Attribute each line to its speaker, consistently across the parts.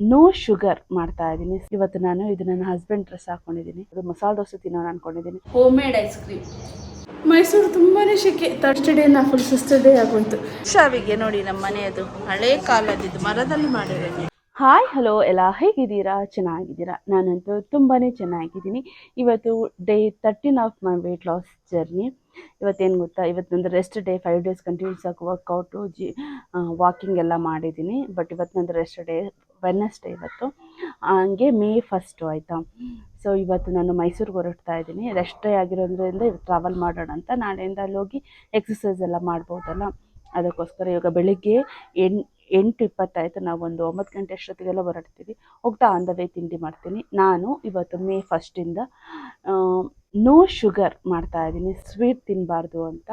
Speaker 1: No sugar ಮಾಡ್ತಾ ಇದ್ದೀನಿ. ಇವತ್ತು ನಾನು ಇದು ನನ್ನ ಹಸ್ಬೆಂಡ್ ಡ್ರೆಸ್ ಹಾಕೊಂಡಿದ್ದೀನಿ. ಅದು ಮಸಾಲೆ ದೋಸೆ ತಿನ್ನೋಣ ಅನ್ಕೊಂಡಿದ್ದೀನಿ. Home made ice cream Mysuru ತುಂಬಾನೇ ಶೆಕೆ ಥರ್ಸ್ಟ್ ನಾ ಫುಲ್ ಸಿಸ್ಟರ್ ಡೇ ಆಗೋಯ್ತು. ಶಾವಿಗೆ ನೋಡಿ ನಮ್ಮ ಮನೆಯದು ಹಳೆ ಕಾಲದಿದ್ದು ಮರದಲ್ಲಿ ಮಾಡಿರೋದು. ಹಾಯ್ ಹಲೋ ಎಲ್ಲ. ಹೇಗಿದ್ದೀರಾ? ಚೆನ್ನಾಗಿದ್ದೀರಾ? ನಾನಂತೂ ತುಂಬಾ ಚೆನ್ನಾಗಿದ್ದೀನಿ. ಇವತ್ತು day thirteen of my weight loss journey ಇವತ್ತೇನು ಗೊತ್ತಾ? ಇವತ್ತೊಂದು rest day five days continuous ಆಗಿ ವರ್ಕೌಟು ಜಿ ವಾಕಿಂಗ್ ಎಲ್ಲ ಮಾಡಿದ್ದೀನಿ. ಬಟ್ ಇವತ್ತು ನಂದು ರೆಸ್ಟ್ ಡೇ ವೆನ್ನಸ್ಡೇ ಇವತ್ತು. ಹಂಗೆ ಮೇ ಫಸ್ಟು ಆಯಿತಾ? ಸೊ ಇವತ್ತು ನಾನು ಮೈಸೂರಿಗೆ ಹೊರಡ್ತಾ ಇದ್ದೀನಿ. ರೆಸ್ಟ್ ಡೇ ಆಗಿರೋದ್ರಿಂದ ಇವತ್ತು ಟ್ರಾವೆಲ್ ಮಾಡೋಣ ಅಂತ ನಾಳೆಯಿಂದ ಅಲ್ಲಿ ಹೋಗಿ ಎಕ್ಸಸೈಸ್ ಎಲ್ಲ ಮಾಡ್ಬೋದಲ್ಲ? ಅದಕ್ಕೋಸ್ಕರ ಇವಾಗ ಬೆಳಿಗ್ಗೆ ಎಣ್ ಎಂಟು ಇಪ್ಪತ್ತಾಯಿತು. ನಾವು ಒಂದು ಒಂಬತ್ತು ಗಂಟೆ ಅಷ್ಟೊತ್ತಿಗೆಲ್ಲ ಹೊರಡ್ತೀವಿ. ಹೋಗ್ತಾ ಆನ್ ದ ವೇ ತಿಂಡಿ ಮಾಡ್ತೀನಿ. ನಾನು ಇವತ್ತು ಮೇ ಫಸ್ಟಿಂದ ನೋ ಶುಗರ್ ಮಾಡ್ತಾ ಇದ್ದೀನಿ. ಸ್ವೀಟ್ ತಿನ್ನಬಾರ್ದು ಅಂತ.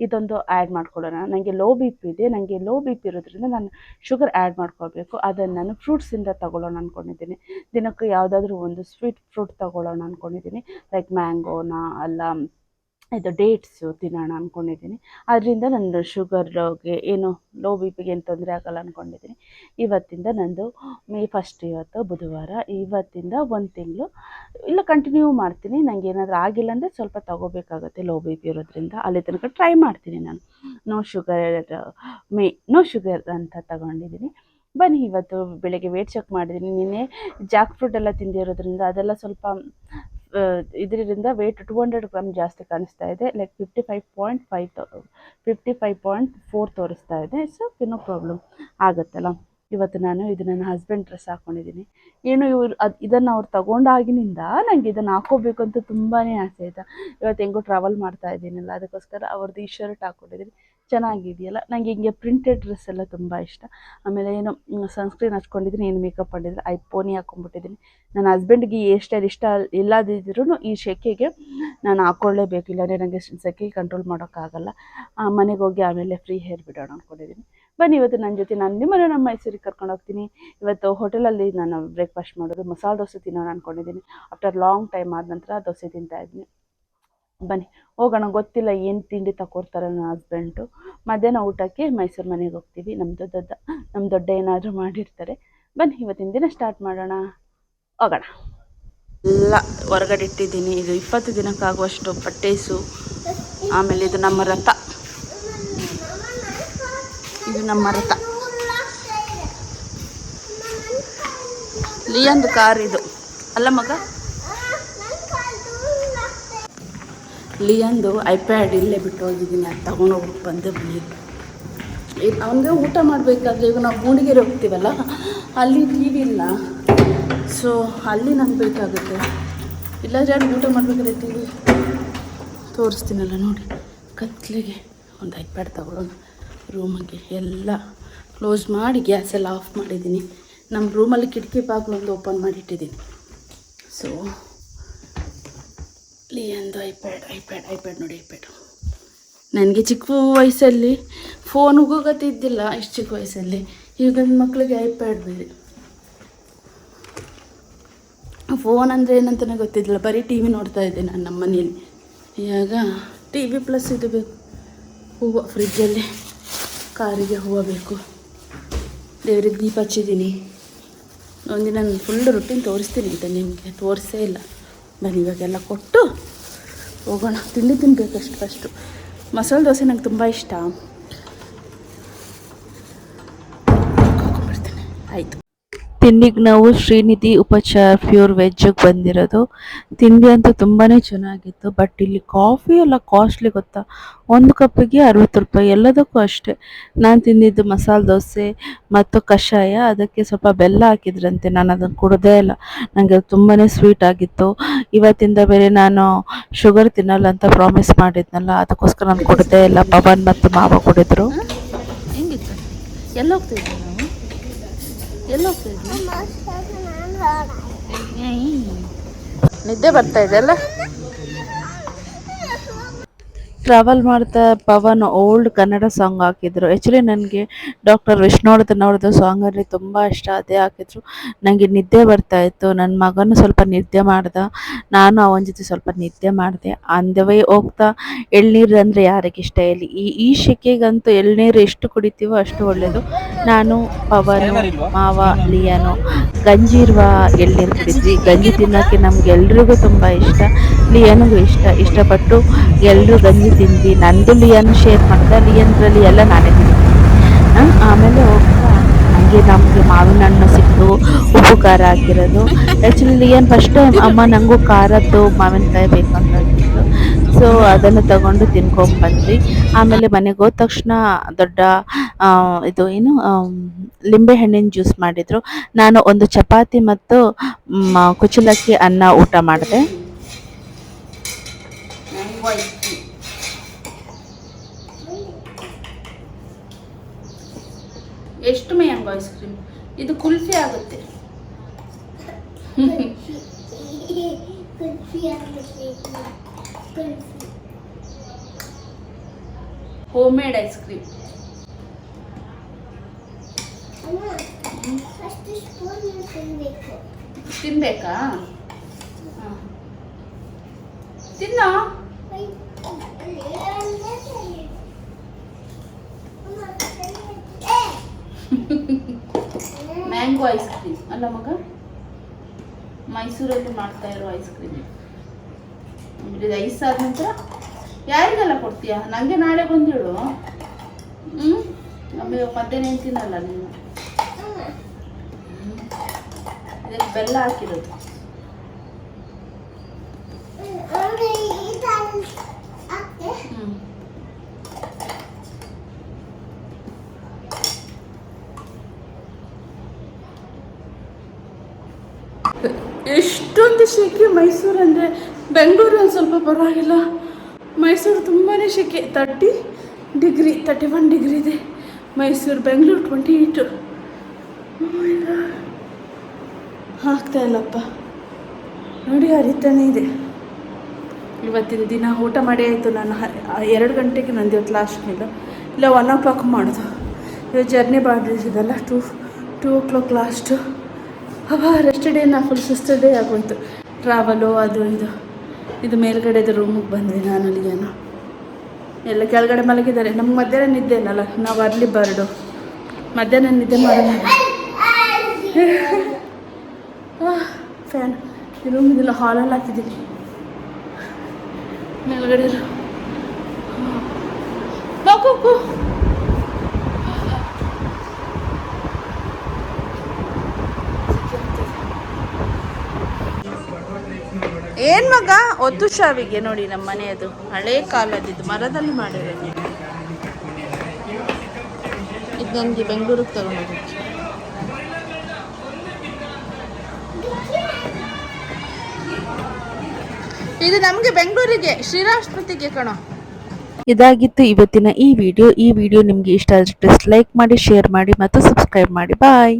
Speaker 1: ಇದೊಂದು ಆ್ಯಡ್ ಮಾಡ್ಕೊಳ್ಳೋಣ. ನನಗೆ ಲೋ ಬಿ ಪಿ ಇದೆ. ನನಗೆ ಲೋ ಬಿ ಪಿ ಇರೋದ್ರಿಂದ ನಾನು ಶುಗರ್ ಆ್ಯಡ್ ಮಾಡ್ಕೊಳ್ಬೇಕು. ಅದನ್ನು ನಾನು ಫ್ರೂಟ್ಸಿಂದ ತಗೊಳ್ಳೋಣ ಅಂದ್ಕೊಂಡಿದ್ದೀನಿ ದಿನಕ್ಕೆ ಯಾವುದಾದ್ರೂ ಒಂದು ಸ್ವೀಟ್ ಫ್ರೂಟ್ ತಗೊಳ್ಳೋಣ ಅಂದ್ಕೊಂಡಿದ್ದೀನಿ ಲೈಕ್ ಮ್ಯಾಂಗೋನ ಅಲ್ಲ ಇದು ಡೇಟ್ಸು ತಿನ್ನೋಣ ಅಂದ್ಕೊಂಡಿದ್ದೀನಿ ಅದರಿಂದ ನಂದು ಶುಗರ್ಗೆ ಏನು ಲೋ ಬಿ ಪಿಗೆ ಏನು ತೊಂದರೆ ಆಗಲ್ಲ ಅಂದ್ಕೊಂಡಿದ್ದೀನಿ ಇವತ್ತಿಂದ ನಂದು ಮೇ ಫಸ್ಟ್ ಇವತ್ತು ಬುಧವಾರ, ಇವತ್ತಿಂದ ಒಂದು ತಿಂಗಳು. ಇಲ್ಲ ಕಂಟಿನ್ಯೂ ಮಾಡ್ತೀನಿ. ನನಗೆ ಏನಾದರೂ ಆಗಿಲ್ಲ ಅಂದರೆ ಸ್ವಲ್ಪ ತಗೋಬೇಕಾಗುತ್ತೆ ಲೋ ಬಿ ಪಿ ಇರೋದ್ರಿಂದ. ಅಲ್ಲಿ ತನಕ ಟ್ರೈ ಮಾಡ್ತೀನಿ ನಾನು. No sugar May no sugar ಅಂತ ತಗೊಂಡಿದ್ದೀನಿ. ಬನ್ನಿ, ಇವತ್ತು ಬೆಳಗ್ಗೆ ವೇಟ್ ಚೆಕ್ ಮಾಡಿದ್ದೀನಿ. ನಿನ್ನೆ ಜಾಕ್ ಫ್ರೂಟ್ ಎಲ್ಲ ತಿಂದಿರೋದ್ರಿಂದ ಅದೆಲ್ಲ ಸ್ವಲ್ಪ ಇದರಿಂದ ವೇಟ್ ಟು ಹಂಡ್ರೆಡ್ ಗ್ರಾಮ್ ಜಾಸ್ತಿ ಕಾಣಿಸ್ತಾ ಇದೆ. Like fifty five point five fifty five point four ತೋರಿಸ್ತಾ ಇದೆ. ಸೊ ಏನೋ ಪ್ರಾಬ್ಲಮ್ ಆಗುತ್ತಲ್ಲ? ಇವತ್ತು ನಾನು ಇದು ನನ್ನ ಹಸ್ಬೆಂಡ್ ಡ್ರೆಸ್ ಹಾಕ್ಕೊಂಡಿದ್ದೀನಿ ಏನು ಇವ್ರು ಅದು ಇದನ್ನು ಅವ್ರು ತಗೊಂಡಾಗಿನಿಂದ ನನಗೆ ಇದನ್ನು ಹಾಕೋಬೇಕು ಅಂತ ತುಂಬಾ ಆಸೆ ಆಯಿತಾ. ಇವತ್ತು ಹೆಂಗೋ ಟ್ರಾವೆಲ್ ಮಾಡ್ತಾ ಇದ್ದೀನಲ್ಲ, ಅದಕ್ಕೋಸ್ಕರ ಅವ್ರದ್ದು ಈ ಶರ್ಟ್ ಹಾಕ್ಕೊಂಡಿದ್ದೀನಿ ಚೆನ್ನಾಗಿದೆಯಲ್ಲ? ನನಗೆ ಹಿಂಗೆ ಪ್ರಿಂಟೆಡ್ ಡ್ರೆಸ್ ಎಲ್ಲ ತುಂಬ ಇಷ್ಟ. ಆಮೇಲೆ ಏನು ಸನ್ಸ್ಕ್ರೀನ್ ಹಚ್ಕೊಂಡಿದ್ದೀನಿ, ಏನು ಮೇಕಪ್ ಮಾಡಿದ್ರೆ, ಐ ಪೋನಿ ಹಾಕೊಂಡ್ಬಿಟ್ಟಿದ್ದೀನಿ. ನನ್ನ ಹಸ್ಬೆಂಡ್ಗೆ ಈ ಸ್ಟೈಲ್ ಇಷ್ಟ ಇಲ್ಲದಿದ್ರೂ ಈ ಸೆಕೆಗೆ ನಾನು ಹಾಕ್ಕೊಳ್ಳೇಬೇಕು ಇಲ್ಲಾಂದರೆ ನನಗೆ ಸೆಕೆ ಕಂಟ್ರೋಲ್ ಮಾಡೋಕ್ಕಾಗಲ್ಲ. ಮನೆಗೆ ಹೋಗಿ ಆಮೇಲೆ ಫ್ರೀ ಹೇರ್ ಬಿಡೋಣ ಅಂದ್ಕೊಂಡಿದ್ದೀನಿ ಬನ್ನಿ, ಇವತ್ತು ನನ್ನ ಜೊತೆ ನಾನು ನಿಮ್ಮನ್ನು ನಮ್ಮ ಮೈಸೂರಿಗೆ ಕರ್ಕೊಂಡು ಹೋಗ್ತೀನಿ. ಇವತ್ತು ಹೋಟೆಲಲ್ಲಿ ನಾನು ಬ್ರೇಕ್ಫಾಸ್ಟ್ ಮಾಡೋದು, ಮಸಾಲೆ ದೋಸೆ ತಿನ್ನೋಣ ಅಂದ್ಕೊಂಡಿದ್ದೀನಿ ಆಫ್ಟರ್ ಲಾಂಗ್ ಟೈಮ್ ಆದ ನಂತರ ದೋಸೆ ತಿಂತಾ ಇದ್ದೀನಿ. ಬನ್ನಿ. ಹೋಗೋಣ, ಗೊತ್ತಿಲ್ಲ ಏನು ತಿಂಡಿ ತಗೊಡ್ತಾರೆ ನನ್ನ ಹಸ್ಬೆಂಡು ಮಧ್ಯಾಹ್ನ ಊಟಕ್ಕೆ ಮೈಸೂರು ಮನೆಗೆ ಹೋಗ್ತೀವಿ. ನಮ್ಮ ದೊಡ್ಡ ನಮ್ಮ ದೊಡ್ಡ ಏನಾದರೂ ಮಾಡಿರ್ತಾರೆ. ಬನ್ನಿ, ಇವತ್ತಿನ ದಿನ ಸ್ಟಾರ್ಟ್ ಮಾಡೋಣ. ಹೋಗೋಣ. ಎಲ್ಲ ಹೊರಗಡೆ ಇಟ್ಟಿದ್ದೀನಿ. ಇದು ಇಪ್ಪತ್ತು ದಿನಕ್ಕಾಗುವಷ್ಟು ಪಟ್ಟೇಸು ಆಮೇಲೆ ಇದು ನಮ್ಮ ರಥ. ಇದು ನಮ್ಮ ರಥ. ಲಿಯಂದು ಕಾರ್ ಇದು. ಅಲ್ಲ ಮಗ? ಲಿಯಂದು ಐಪ್ಯಾಡ್ ಇಲ್ಲೇ ಬಿಟ್ಟು ಹೋಗಿದ್ದೀನಿ, ಅದು ತಗೊಂಡೋಗ್ಬಿಟ್ಟು ಬಂದೆ ಬನ್ನಿ ಅವನಿಗೆ ಊಟ ಮಾಡಬೇಕಾದ್ರೆ ಈಗ ನಾವು ಮೂಡಿಗೆರೆ ಹೋಗ್ತೀವಲ್ಲ, ಅಲ್ಲಿ ಟಿ ವಿ ಇಲ್ಲ. ಸೊ ಅಲ್ಲಿ ನಂಗೆ ಬೇಕಾಗುತ್ತೆ. ಇಲ್ಲ ಯಾರು ಊಟ ಮಾಡಬೇಕಾದ್ರೆ ಟಿ ವಿ ತೋರಿಸ್ತೀನಲ್ಲ ನೋಡಿ, ಕತ್ಲಿಗೆ ಒಂದು ಐಪ್ಯಾಡ್ ತಗೊಳ್ಳೋಣ ರೂಮಿಗೆ ಎಲ್ಲ ಕ್ಲೋಸ್ ಮಾಡಿ ಗ್ಯಾಸ್ ಎಲ್ಲ ಆಫ್ ಮಾಡಿದ್ದೀನಿ. ನಮ್ಮ ರೂಮಲ್ಲಿ ಕಿಟಕಿ ಬಾಗಿಲು ಒಂದು ಓಪನ್ ಮಾಡಿಟ್ಟಿದ್ದೀನಿ. ಸೊ ಲಿಯಂದು ಐಪ್ಯಾಡ್ ಐಪ್ಯಾಡ್ ಐಪ್ಯಾಡ್ ನೋಡಿ ಐಪ್ಯಾಡ್ ನನಗೆ ಚಿಕ್ಕ ವಯಸ್ಸಲ್ಲಿ ಫೋನ್ ಗೊತ್ತಿದ್ದಿಲ್ಲ ಇಷ್ಟು ಚಿಕ್ಕ ವಯಸ್ಸಲ್ಲಿ. ಈಗ ಮಕ್ಕಳಿಗೆ ಐಪ್ಯಾಡ್ ಬೇರೆ. ಫೋನ್ ಅಂದರೆ ಏನಂತಲೇ ಗೊತ್ತಿದ್ದಿಲ್ಲ, ಬರೀ ಟಿ ವಿ ನೋಡ್ತಾ ಇದ್ದೆ ನಾನು ನಮ್ಮ ಮನೇಲಿ ಇವಾಗ ಟಿ ವಿ ಪ್ಲಸ್ ಇದು ಬೇಕು. ಹೂವು ಫ್ರಿಜ್ಜಲ್ಲಿ ಕಾರಿಗೆ ಹೂವು ಬೇಕು. ದೇವ್ರಿಗೆ ದೀಪ ಹಚ್ಚಿದ್ದೀನಿ. ಒಂದಿನ ಫುಲ್ ರುಟೀನ್ ತೋರಿಸ್ತೀನಿ ಅಂತ ನಿಮಗೆ, ತೋರಿಸೇ ಇಲ್ಲ. ಬನ್ನಿ ಇವಾಗೆಲ್ಲ ಕೊಟ್ಟು ಹೋಗೋಣ. ತಿಂಡಿ ತಿನ್ನಬೇಕಷ್ಟು ಫಸ್ಟು ಮಸಾಲೆ ದೋಸೆ ನಂಗೆ ತುಂಬ ಇಷ್ಟ. ಬರ್ತೇನೆ ಆಯಿತು. ತಿಂಡಿಗೆ ನಾವು ಶ್ರೀನಿಧಿ ಉಪಚಾರ ಪ್ಯೂರ್ ವೆಜ್ಜಿಗೆ ಬಂದಿರೋದು. ತಿಂಡಿ ಅಂತೂ ತುಂಬಾ ಚೆನ್ನಾಗಿತ್ತು, ಬಟ್ ಇಲ್ಲಿ ಕಾಫಿ ಎಲ್ಲ ಕಾಸ್ಟ್ಲಿ ಗೊತ್ತಾ? ಒಂದು ಕಪ್ಪಿಗೆ ಅರವತ್ತು ರೂಪಾಯಿ, ಎಲ್ಲದಕ್ಕೂ ಅಷ್ಟೇ. ನಾನು ತಿಂದಿದ್ದು ಮಸಾಲೆ ದೋಸೆ ಮತ್ತು ಕಷಾಯ, ಅದಕ್ಕೆ ಸ್ವಲ್ಪ ಬೆಲ್ಲ ಹಾಕಿದ್ರಂತೆ, ನಾನು ಅದನ್ನು ಕುಡ್ದೇ ಇಲ್ಲ. ನನಗೆ ಅದು ತುಂಬಾ ಸ್ವೀಟ್ ಆಗಿತ್ತು. ಇವತ್ತಿಂದ ಬೇರೆ ನಾನು ಶುಗರ್ ತಿನ್ನಲ್ಲ ಅಂತ ಪ್ರಾಮಿಸ್ ಮಾಡಿದ್ನಲ್ಲ, ಅದಕ್ಕೋಸ್ಕರ ನಾನು ಕುಡದೇ ಇಲ್ಲ. ಪವನ್ ಮತ್ತು ಮಾವ ಕುಡಿದ್ರು. ಎಲ್ಲ ಹೋಗ್ತಿದ್ವಿ ನಾವು ಎಲ್ಲ ಹೋಗ್ತಿದ್ವಿ ನಿದ್ದೆ ಬರ್ತಾ ಇದೆ ಅಲ್ಲ? ಟ್ರಾವೆಲ್ ಮಾಡ್ತಾ ಪವನ್ ಓಲ್ಡ್ ಕನ್ನಡ ಸಾಂಗ್ ಹಾಕಿದ್ರು. ಆ್ಯಕ್ಚುಲಿ ನನಗೆ ಡಾಕ್ಟರ್ ವಿಷ್ಣುವರ್ಧನ್ ಅವ್ರದ್ದು ಸಾಂಗಲ್ಲಿ ತುಂಬ ಇಷ್ಟ. ಅದೇ ಹಾಕಿದ್ರು. ನನಗೆ ನಿದ್ದೆ ಬರ್ತಾ ಇತ್ತು. ನನ್ನ ಮಗನೂ ಸ್ವಲ್ಪ ನಿದ್ದೆ ಮಾಡ್ದ. ನಾನು ಅವನ ಜೊತೆ ಸ್ವಲ್ಪ ನಿದ್ದೆ ಮಾಡಿದೆ. ಅಂದವೇ ಹೋಗ್ತಾ ಎಳ್ನೀರು ಅಂದರೆ ಯಾರಿಗೆ ಇಷ್ಟ ಇಲ್ಲಿ ಈ ಈ ಶೆಕೆಗಂತೂ ಎಳ್ನೀರು ಎಷ್ಟು ಕುಡಿತೀವೋ ಅಷ್ಟು ಒಳ್ಳೆಯದು ನಾನು ಪವನ್ ಮಾವ ಲಿಯಾನು ಗಂಜಿ ಇರುವ ಎಳ್ನೀರು ಕುಡಿದ್ವಿ. ಗಂಜಿ ತಿನ್ನೋಕ್ಕೆ ನಮಗೆಲ್ರಿಗೂ ತುಂಬ ಇಷ್ಟ. ಲಿಯನಿಗೂ ಇಷ್ಟ. ಇಷ್ಟಪಟ್ಟು ಎಲ್ಲರೂ ಗಂಜಿ ತಿಂದ್ವಿ ನಂದು ಲಿಯನ್ ಶೇರ್ ಮಾಡಿದ ಲಿಯನ್ರಲ್ಲಿ ಎಲ್ಲ ನಾನೇ ತಿಂದ್ವಿ ಆಮೇಲೆ ಹೋಗ್ತಾ. ಹಂಗೆ ನಮಗೆ ಮಾವಿನ ಹಣ್ಣು ಸಿಕ್ತು ಉಪ್ಪು ಖಾರ ಹಾಕಿರೋದು ಆ್ಯಕ್ಚುಲಿ ಲಿಯನ್ ಫಸ್ಟ್ ಅಮ್ಮ ನನಗೂ ಖಾರದ್ದು ಮಾವಿನಕಾಯಿ ಬೇಕಂತ ಹೇಳ್ತಿದ್ರು ಸೊ ಅದನ್ನು ತಗೊಂಡು ತಿನ್ಕೊಂಡು ಬಂದ್ವಿ. ಆಮೇಲೆ ಮನೆಗೆ ಹೋದ ತಕ್ಷಣ ದೊಡ್ಡ ಇದು ಏನು ಲಿಂಬೆ ಹಣ್ಣಿನ ಜ್ಯೂಸ್ ಮಾಡಿದರು. ನಾನು ಒಂದು ಚಪಾತಿ ಮತ್ತು ಕುಚಲಕ್ಕಿ ಅನ್ನ ಊಟ ಮಾಡಿದೆ. ಎಷ್ಟು ಮ್ಯಾಂಗೋ ಐಸ್ ಕ್ರೀಮ್ ಇದು ಕುಲ್ಫಿ ಆಗುತ್ತೆ. ಹೋಮ್ ಮೇಡ್ ಐಸ್ ಕ್ರೀಮ್ ತಿನ್ಬೇಕಾ ತಿನ್ನ? ಮ್ಯಾಂಗೋ ಐಸ್ ಕ್ರೀಮ್ ಅಲ್ಲ ಮಗ? ಮೈಸೂರಲ್ಲಿ ಮಾಡ್ತಾ ಇರೋ ಐಸ್ ಕ್ರೀಮ್ ಇದು ಐಸ್ ಆದ ನಂತರ ಯಾರಿಗೆಲ್ಲ ಕೊಡ್ತೀಯಾ? ನನಗೆ ನಾಳೆ ಬಂದಿಳು ಹ್ಞೂ ಆಮೇಲೆ ಮಧ್ಯಾಹ್ನ ಏನ್ ತಿನ್ನಲ್ಲ ನೀನು ಇದಕ್ಕೆ ಬೆಲ್ಲ ಹಾಕಿರೋದು. ಹ್ಞೂ ಎಷ್ಟೊಂದು ಶೆಕೆ ಮೈಸೂರು ಅಂದರೆ ಬೆಂಗಳೂರು ಒಂದು ಸ್ವಲ್ಪ ಪರವಾಗಿಲ್ಲ. ಮೈಸೂರು ತುಂಬಾ ಶೆಕೆ. Thirty degree thirty one degree ಇದೆ. ಮೈಸೂರು, ಬೆಂಗಳೂರು ಟ್ವೆಂಟಿ ಏಯ್ಟು ಆಗ್ತಾ ಇಲ್ಲಪ್ಪ. ನೋಡಿ ಹರಿತಾನೆ ಇದೆ. ಇವತ್ತಿನ ದಿನ ಊಟ ಮಾಡಿ ಆಯಿತು. ನಾನು ಎರಡು ಗಂಟೆಗೆ ನಂದು ಇವತ್ತು ಲಾಸ್ಟ್ ಮೇಲೆ ಇಲ್ಲ ಒನ್ ಓ ಕ್ಲಾಕ್ ಮಾಡೋದು. ಇವತ್ತು ಜರ್ನಿ ಬಾಡಿಸಿದಲ್ಲ two two o'clock last ಅವ ರೆಸ್ಟ್ ಡೇ ನಾ ಫುಲ್ ಸಿಸ್ಟರ್ ಡೇ ಆಗೋಯ್ತು. ಟ್ರಾವೆಲು ಅದು ಇದು. ಇದು ಮೇಲ್ಗಡೆದು ರೂಮಿಗೆ ಬಂದ್ವಿ ನಾನು, ಅಲ್ಲಿಗೇನು. ಎಲ್ಲ ಕೆಳಗಡೆ ಮಲಗಿದ್ದಾರೆ. ನಮ್ಗೆ ಮಧ್ಯಾಹ್ನ ನಿದ್ದೆ ಏನಲ್ಲ? ನಾವು ಅರ್ಲಿ ಬರ್ಡು ಮಧ್ಯಾಹ್ನ ನಿದ್ದೆ ಮಾಡೋಣ ಫ್ಯಾನ್ ರೂಮ್ ಇದೆಲ್ಲ ಹಾಲಲ್ಲಿ ಹಾಕಿದ್ದೀನಿ. ಮೇಲ್ಗಡೆ ಇರು. ಬಾ, ಕೂ, ಕೂ. ಏನ್ ಮಗ? ಒದ್ದು ಶಾವಿಗೆ ನೋಡಿ ನಮ್ಮ ಮನೆಯದು. ಹಳೆ ಕಾಲದಿದ್ದು ಮರದಲ್ಲಿ ಮಾಡಿರೋದು. ಇದು ನನಗೆ ಬೆಂಗಳೂರಿಗೆ ತಗೊಂಡು ಇದು ನಮಗೆ ಬೆಂಗಳೂರಿಗೆ ಶ್ರೀರಾಷ್ಟ್ರಪತಿಗೆ ಕಣೋ.
Speaker 2: ಇದಾಗಿತ್ತು ಇವತ್ತಿನ ಈ ವಿಡಿಯೋ. ಈ ವಿಡಿಯೋ ನಿಮಗೆ ಇಷ್ಟ ಆದರೆ ಲೈಕ್ ಮಾಡಿ ಶೇರ್ ಮಾಡಿ ಮತ್ತು ಸಬ್ಸ್ಕ್ರೈಬ್ ಮಾಡಿ. ಬಾಯ್